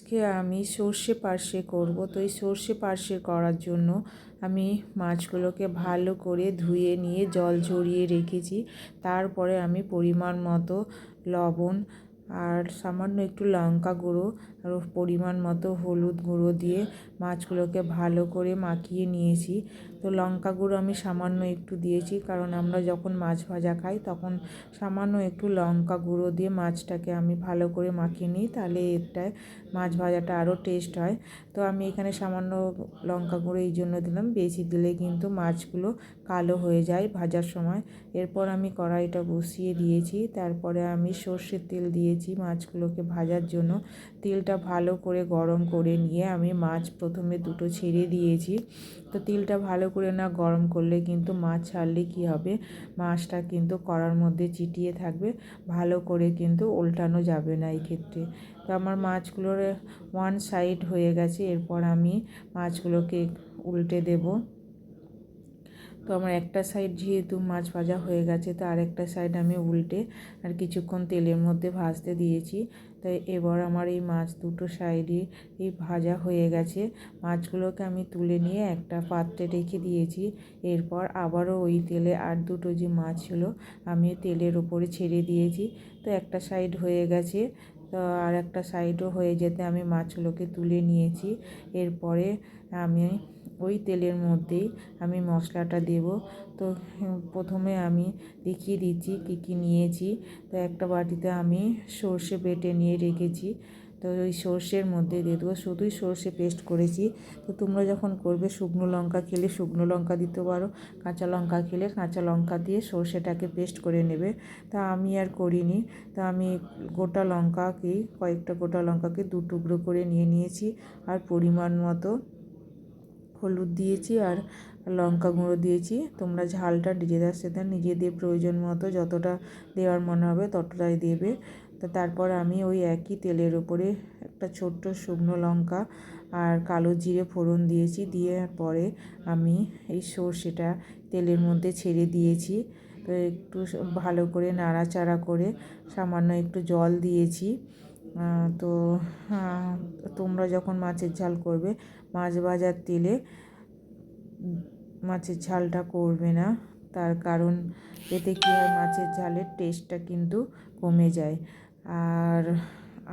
আজকে আমি সর্ষে পার্শে করব। তো এই সর্ষে পার্শে করার জন্য আমি মাছগুলোকে ভালো করে ধুয়ে নিয়ে জল ঝরিয়ে রেখেছি। তারপরে আমি পরিমাণ মতো লবণ আর সামান্য একটু লঙ্কা গুঁড়ো আর পরিমাণ মতো হলুদ গুঁড়ো দিয়ে মাছগুলোকে ভালো করে মাখিয়ে নিয়েছি। তো লঙ্কা গুঁড়ো আমি সামান্য একটু দিয়েছি, কারণ আমরা যখন মাছ ভাজা খাই তখন সামান্য একটু লঙ্কা গুঁড়ো দিয়ে মাছটাকে আমি ভালো করে মাখিয়ে নিই, তাহলে এটায় মাছ ভাজাটা আরও টেস্ট হয়। তো আমি এখানে সামান্য লঙ্কা গুঁড়ো এই জন্য দিলাম, বেশি দিলে কিন্তু মাছগুলো কালো হয়ে যায় ভাজার সময়। এরপর আমি কড়াইটা বসিয়ে দিয়েছি, তারপরে আমি সর্ষের তেল দিয়েছি মাছগুলোকে ভাজার জন্য। তেলটা ভালো করে গরম করে নিয়ে আমি মাছ প্রথমে দুটো ছেড়ে দিয়েছি। তো তেলটা ভালো করে না গরম করলে কিন্তু মাছ ছাড়লে কি হবে? মাছটা কিন্তু কড়ার মধ্যে চিটিয়ে থাকবে, ভালো করে কিন্তু উল্টানো যাবে না এই ক্ষেত্রে। তো আমার মাছগুলোর ওয়ান সাইড হয়ে গেছে, এরপর আমি মাছগুলোকে উল্টে দেবো। তো আমার একটা সাইড যেহেতু মাছ ভাজা হয়ে গেছে, তো আরেকটা সাইড আমি উল্টে আর কিছুক্ষণ তেলের মধ্যে ভাজতে দিয়েছি। তো এবার আমার এই মাছ দুটো সাইডে এই ভাজা হয়ে গেছে। মাছগুলোকে আমি তুলে নিয়ে একটা পাত্রে রেখে দিয়েছি। এরপর আবারও ওই তেলে আর দুটো যে মাছ ছিল, আমি তেলের ওপরে ছেড়ে দিয়েছি। তো একটা সাইড হয়ে গেছে, তো আর একটা সাইডও হয়ে যেতে আমি মাছগুলোকে তুলে নিয়েছি। এরপরে আমি ওই তেলের মধ্যেই আমি মশলাটা দেব। তো প্রথমে আমি দেখিয়ে দিচ্ছি কী কী নিয়েছি। তো একটা বাটিতে আমি সর্ষে বেটে নিয়ে রেখেছি। তো ওই সর্ষের মধ্যে দিয়ে দেবো। শুধুই সর্ষে পেস্ট করেছি। তো তোমরা যখন করবে শুকনো লঙ্কা খেলে শুকনো লঙ্কা দিতে পারো। কাঁচা লঙ্কা খেলে কাঁচা লঙ্কা দিয়ে সর্ষেটাকে পেস্ট করে নেবে। তা আমি আর করিনি। তা আমি গোটা লঙ্কাকে কয়েকটা গোটা লঙ্কাকে দু টুকরো করে নিয়ে নিয়েছি। আর পরিমাণ মতো হলুদ দিয়েছি আর লঙ্কা গুঁড়ো দিয়েছি। তোমরা ঝালটা নিজেদের সাথে নিজেদের প্রয়োজন মতো যতটা দেওয়ার মনে হবে ততটাই দেবে। তো তারপর আমি ওই একই তেলের উপরে একটা ছোট্ট শুকনো লঙ্কা আর কালো জিরে ফোড়ন দিয়েছি। দিয়ে পরে আমি এই সর্ষেটা তেলের মধ্যে ছেড়ে দিয়েছি। তো একটু ভালো করে নাড়াচাড়া করে সামান্য একটু জল দিয়েছি। তো তোমরা যখন মাছের ঝাল করবে, মাছ ভাজার তেলে মাছের ঝালটা করবে না। তার কারণ এতে কী হয়, মাছের ঝালের টেস্টটা কিন্তু কমে যায়। আর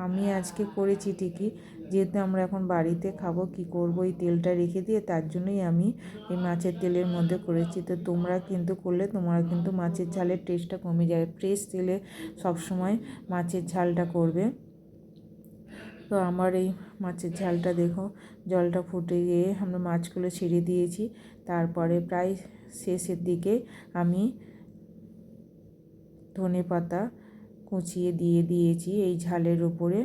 আমি আজকে করেছি ঠিকই, যেহেতু আমরা এখন বাড়িতে খাব, কি করব? এই তেলটা রেখে দিয়ে তার জন্যই আমি এই মাছের তেলের মধ্যে করেছি। তো তোমরা কিন্তু করলে, তোমরা কিন্তু মাছের ঝালের টেস্টটা কমে যায়। ফ্রেশ তেলে সবসময় মাছের ঝালটা করবে। তো আমার এই মাছের ঝালটা দেখো, জলটা ফুটে গিয়ে আমরা মাছগুলো ছেড়ে দিয়েছি। তারপরে প্রায় শেষের দিকে আমি ধনে পাতা কুচিয়ে দিয়ে দিয়েছি এই ঝালের উপরে।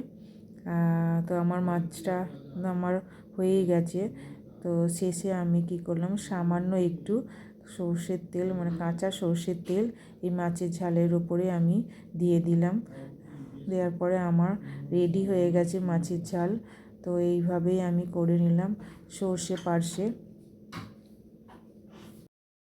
তো আমার মাছটা আমার হয়েই গেছে। তো শেষে আমি কি করলাম, সামান্য একটু সর্ষের তেল মানে কাঁচা সর্ষের তেল এই মাছের ঝালের উপরে আমি দিয়ে দিলাম। দেওয়ার পরে আমার রেডি হয়ে গেছে মাছের ঝাল। তো এইভাবেই আমি করে নিলাম সর্ষে পার্শে।